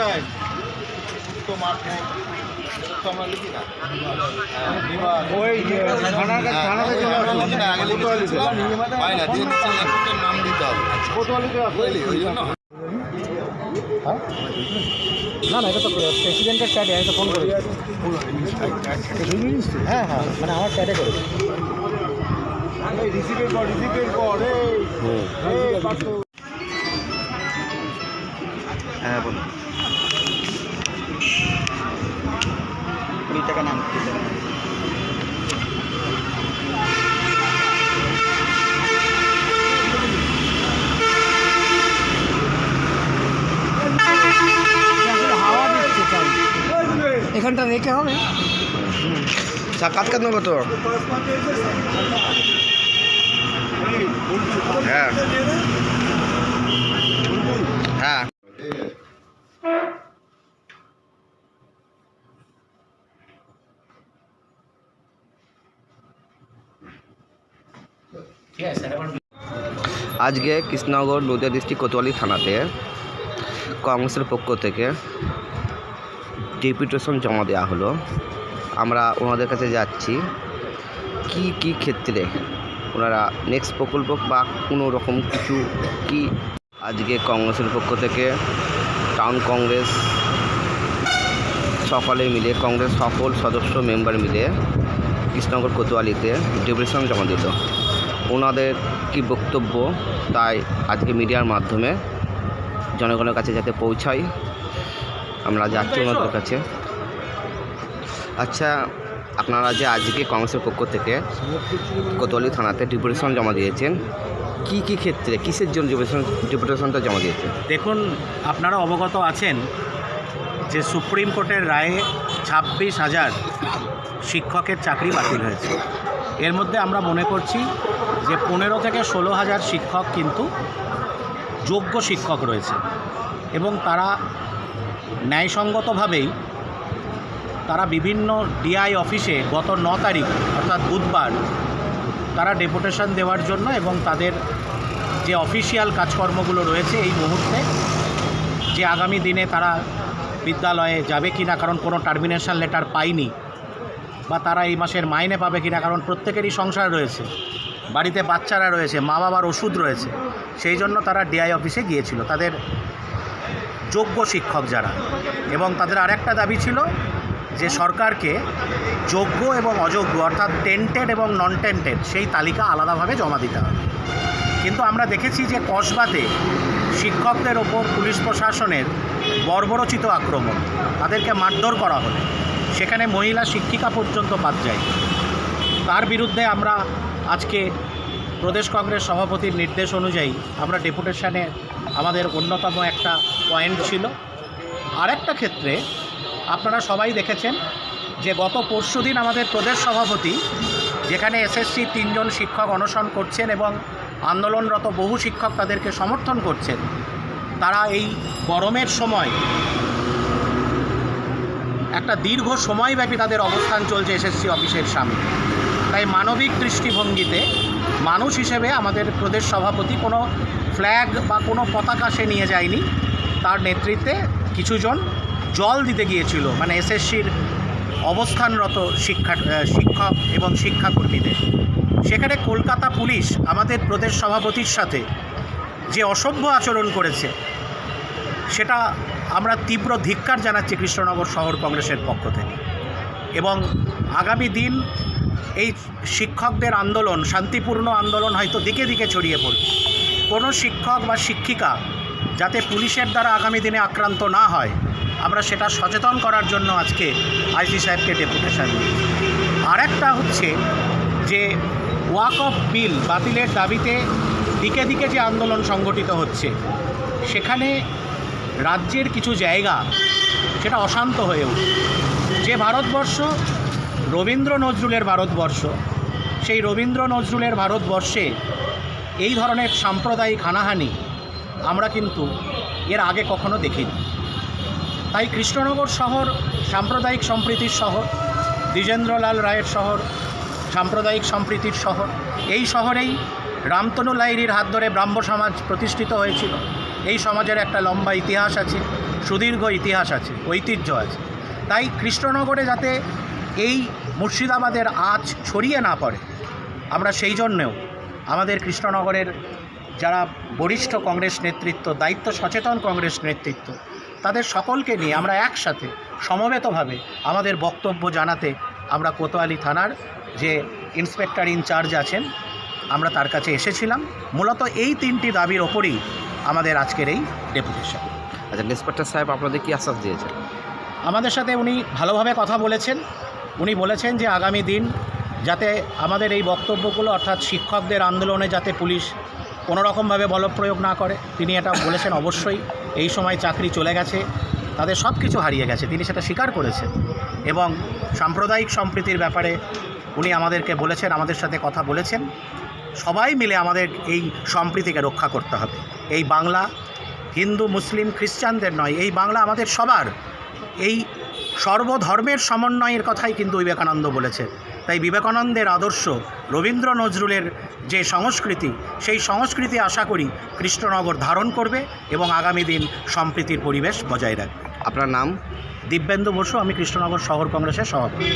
কোথায় তো মারবো তো আমরা লিখি না। হ্যাঁ, ওই থানার কাছে লিখি না, আগে লিখে পাই না, দিয়ে দিচ্ছে, লেখকের নাম দিতে হবে। কোতোয়ালিতে বুঝলি, ওই জন্য। না না এটা তো প্রেসিডেন্টের চ্যাটে আমি তো ফোন করেছি। হ্যাঁ হ্যাঁ মানে আমার চ্যাটে করেছি। রিসিভের পর রিসিভের পর এখানটা রেখে হবে সাক্ষাৎ কেন কত হ্যাঁ হ্যাঁ আজকে কৃষ্ণনগর নদিয়া ডিস্ট্রিক্ট কোতোয়ালি থানাতে কংগ্রেসের পক্ষ থেকে ডেপুটেশন জমা দেওয়া হলো। আমরা ওনাদের কাছে যাচ্ছি। কি কি ক্ষেত্রে ওনারা নেক্সট প্রকল্প বা কোনো রকম কিছু কি আজকে কংগ্রেসের পক্ষ থেকে টাউন কংগ্রেস সকলে মিলে, কংগ্রেস সকল সদস্য মেম্বার মিলে কৃষ্ণনগর কোতোয়ালিতে ডেপুটেশন জমা দিল। ওনাদের কি বক্তব্য? তাই আজকে মিডিয়ার মাধ্যমে জনগণের কাছে যাতে পৌঁছায় আমরা যাচ্ছি ওনাদের কাছে। আচ্ছা আপনারা যে আজকে কংগ্রেসের পক্ষ থেকে কোতোয়ালি থানাতে ডিপুটেশন জমা দিয়েছেন, কি কি ক্ষেত্রে, কিসের জন্য ডিপুটেশন ডিপুটেশনটা জমা দিয়েছেন? দেখুন, আপনারা অবগত আছেন যে সুপ্রিম কোর্টের রায়ে ছাব্বিশ হাজার শিক্ষকের চাকরি বাতিল হয়েছে। এর মধ্যে আমরা মনে করছি যে পনেরো থেকে ষোলো হাজার শিক্ষক কিন্তু যোগ্য শিক্ষক রয়েছে এবং তারা ন্যায়সঙ্গতভাবেই তারা বিভিন্ন ডিআই অফিসে গত ন তারিখ, অর্থাৎ বুধবার, তারা ডেপুটেশন দেওয়ার জন্য এবং তাদের যে অফিসিয়াল কাজকর্মগুলো রয়েছে এই মুহূর্তে, যে আগামী দিনে তারা বিদ্যালয়ে যাবে কি না কারণ কোনো টার্মিনেশন লেটার পায়নি, বা তারা এই মাসের মাইনে পাবে কি না কারণ প্রত্যেকেরই সংসার রয়েছে, বাড়িতে বাচ্চারা রয়েছে মা বাবার ওষুধ রয়েছে, সেই জন্য তারা ডিআই অফিসে গিয়েছিল। তাদের যোগ্য শিক্ষক যারা। এবং তাদের আরেকটা দাবি ছিল যে সরকারকে যোগ্য এবং অযোগ্য, অর্থাৎ টেন্টেড এবং নন টেন্টেড সেই তালিকা আলাদাভাবে জমা দিতে হবে। কিন্তু আমরা দেখেছি যে কসবাতে শিক্ষকদের ওপর পুলিশ প্রশাসনের বর্বরচিত আক্রমণ, তাদেরকে মারধর করা হলো। সেখানে মহিলা শিক্ষিকা পর্যন্ত বাদ যায়। তার বিরুদ্ধে আমরা আজকে প্রদেশ কংগ্রেস সভাপতির নির্দেশ অনুযায়ী আমরা ডেপুটেশনে আমাদের অন্যতম একটা পয়েন্ট ছিল। আরেকটা ক্ষেত্রে আপনারা সবাই দেখেছেন যে গত পরশুদিন আমাদের প্রদেশ সভাপতি, যেখানে এসএসসি তিনজন শিক্ষক অনশন করছেন এবং আন্দোলনরত বহু শিক্ষক তাদেরকে সমর্থন করছেন, তারা এই গরমের সময় একটা দীর্ঘ সময়ব্যাপী তাদের অবস্থান চলছে এসএসসি অফিসের সামনে। তাই মানবিক দৃষ্টিভঙ্গিতে মানুষ হিসেবে আমাদের প্রদেশ সভাপতি কোনো ফ্ল্যাগ বা কোনো পতাকা সে নিয়ে যায়নি। তার নেতৃত্বে কিছুজন জল দিতে গিয়েছিল মানে এসএসসির অবস্থানরত শিক্ষা শিক্ষক এবং শিক্ষাকর্মীদের। সেখানে কলকাতা পুলিশ আমাদের প্রদেশ সভাপতির সাথে যে অসভ্য আচরণ করেছে, সেটা আমরা তীব্র ধিক্কার জানাচ্ছি কৃষ্ণনগর শহর কংগ্রেসের পক্ষ থেকে। এবং আগামী দিন এই শিক্ষকদের আন্দোলন, শান্তিপূর্ণ আন্দোলন হয়তো দিকে দিকে ছড়িয়ে পড়বে। কোনো শিক্ষক বা শিক্ষিকা যাতে পুলিশের দ্বারা আগামী দিনে আক্রান্ত না হয়, আমরা সেটা সচেতন করার জন্য আজকে আইজি সাহেবকে ডেপুটেশন দিই আরেকটা হচ্ছে যে ওয়াক অফ বিল, বাতিলের দাবিতে দিকে দিকে যে আন্দোলন সংগঠিত হচ্ছে, সেখানে রাজ্যের কিছু জায়গা সেটা অশান্ত হয়ে উঠছে। যে ভারতবর্ষ রবীন্দ্র নজরুলের ভারতবর্ষ। সেই রবীন্দ্র নজরুলের ভারতবর্ষে এই ধরনের সাম্প্রদায়িক হানাহানি আমরা কিন্তু এর আগে কখনো দেখিনি। তাই কৃষ্ণনগর শহর সাম্প্রদায়িক সম্প্রীতির শহর, দ্বিজেন্দ্রলাল রায়ের শহর সাম্প্রদায়িক সম্প্রীতির শহর। এই শহরেই রামতনু লাহিড়ির হাত ধরে ব্রাহ্ম সমাজ প্রতিষ্ঠিত হয়েছিল। এই সমাজের একটা লম্বা ইতিহাস আছে, সুদীর্ঘ ইতিহাস আছে, ঐতিহ্য আছে। তাই কৃষ্ণনগরে যাতে এই মুর্শিদাবাদের আঁচ ছড়িয়ে না পড়ে। আমরা সেই জন্যেও আমাদের কৃষ্ণনগরের যারা বরিষ্ঠ কংগ্রেস নেতৃত্ব দায়িত্ব সচেতন কংগ্রেস নেতৃত্ব তাদের সকলকে নিয়ে আমরা একসাথে সমবেতভাবে আমাদের বক্তব্য জানাতে আমরা কোতোয়ালি থানার যে ইন্সপেক্টর ইনচার্জ আছেন আমরা তার কাছে এসেছিলাম। মূলত এই তিনটি দাবির ওপরেই আমাদের আজকের এই ডেপুটেশন। আচ্ছা ইন্সপেক্টর সাহেব আপনাদের কি আশ্বাস দিয়েছেন? আমাদের সাথে উনি ভালোভাবে কথা বলেছেন। উনি বলেছেন যে আগামী দিন যাতে আমাদের এই বক্তব্যগুলো অর্থাৎ শিক্ষকদের আন্দোলনে যাতে পুলিশ কোনো রকমভাবে বলপ্রয়োগ না করে, তিনি এটা বলেছেন অবশ্যই। এই সময় চাকরি চলে গেছে, তাদের সব কিছু হারিয়ে গেছে, তিনি সেটা স্বীকার করেছেন। এবং সাম্প্রদায়িক সম্প্রীতির ব্যাপারে উনি আমাদেরকে বলেছেন, আমাদের সাথে কথা বলেছেন। সবাই মিলে আমাদের এই সম্প্রীতিকে রক্ষা করতে হবে। এই বাংলা হিন্দু, মুসলিম, খ্রিস্টানদের নয়, এই বাংলা আমাদের সবার। এই সর্বধর্মের সমন্বয়ের কথাই কিন্তু বিবেকানন্দ বলেছে তাই বিবেকানন্দের আদর্শ রবীন্দ্র নজরুলের যে সংস্কৃতি সেই সংস্কৃতি আশা করি কৃষ্ণনগর ধারণ করবে এবং আগামী দিন সম্প্রীতির পরিবেশ বজায় রাখবে। আপনার নাম? দিব্যেন্দু বসু আমি কৃষ্ণনগর শহর কংগ্রেসের সভাপতি।